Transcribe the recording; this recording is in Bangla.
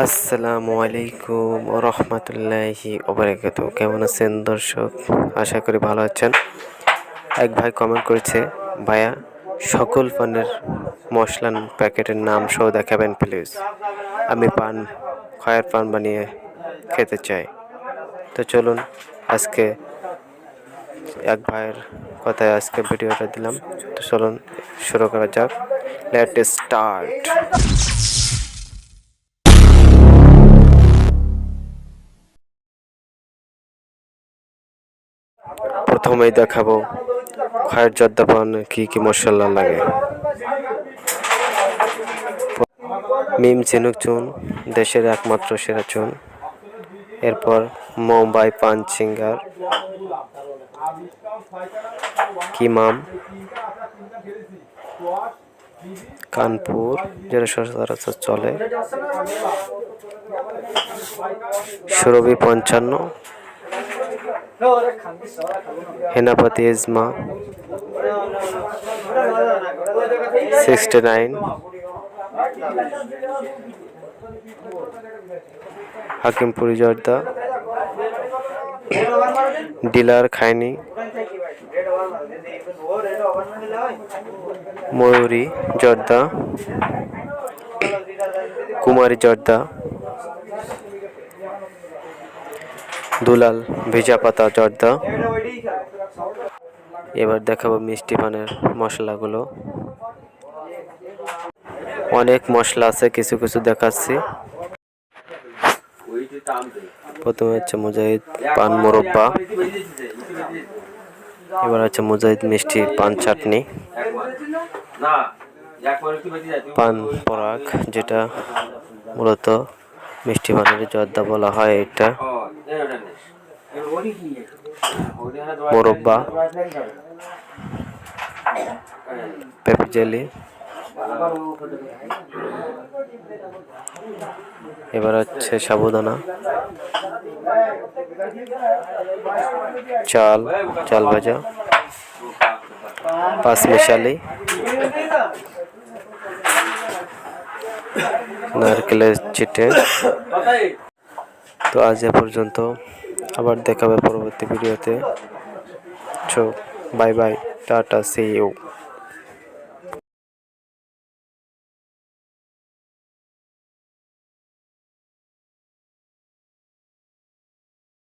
আসসালামু আলাইকুম রহমতুল্লাহি ওবরাকাত কেমন আছেন দর্শক? আশা করি ভালো আছেন। এক ভাই কমেন্ট করেছে, ভাইয়া, সকল পানের মশলা প্যাকেটের নাম সহ দেখাবেন প্লিজ আমি পান খয়ের পান বানিয়ে খেতে চাই। তো চলুন, আজকে এক ভাইয়ের কথায় আজকে ভিডিওটা দিলাম। তো চলুন, শুরু করা যাক। লেট স্টার্ট প্রথমেই দেখাবো খয়ের জর্দা পান কি কি মশলা লাগে। মিম চিনুক চুন, দেশের একমাত্র সেরা চুন। এরপর মুম্বাই পান সিঙ্গার কিমাম কানপুর, যেটা সচরাচর চলে। সুরভি পঞ্চান্ন হেনাপতি ইজমা সিক্সটি নাইন হাকিমপুরি জর্দা ডিলার খাইনি ময়ূরী জর্দা কুমারী জর্দা দুলাল, ভেজা পাতা, জর্দা। এবার দেখাবো মিষ্টি পানের মশলাগুলো। অনেক মশলা আছে, কিছু কিছু দেখাচ্ছি। প্রথমে হচ্ছে মুজাহিদ পান মোরব্বা। এবার হচ্ছে মুজাহিদ মিষ্টি পান চাটনি। পান পরাগ, যেটা মূলত মিষ্টি পানের জর্দা বলা হয় এটা। মোরব্বা পেপি জেলি এবার হচ্ছে সাবুদানা। চাল চাল ভাজা। পাঁচ মিশালি নারকেলের চিটে। তো আজ এ পর্যন্ত আবার দেখাবে পরবর্তী ভিডিওতে। চো bye bye tata see you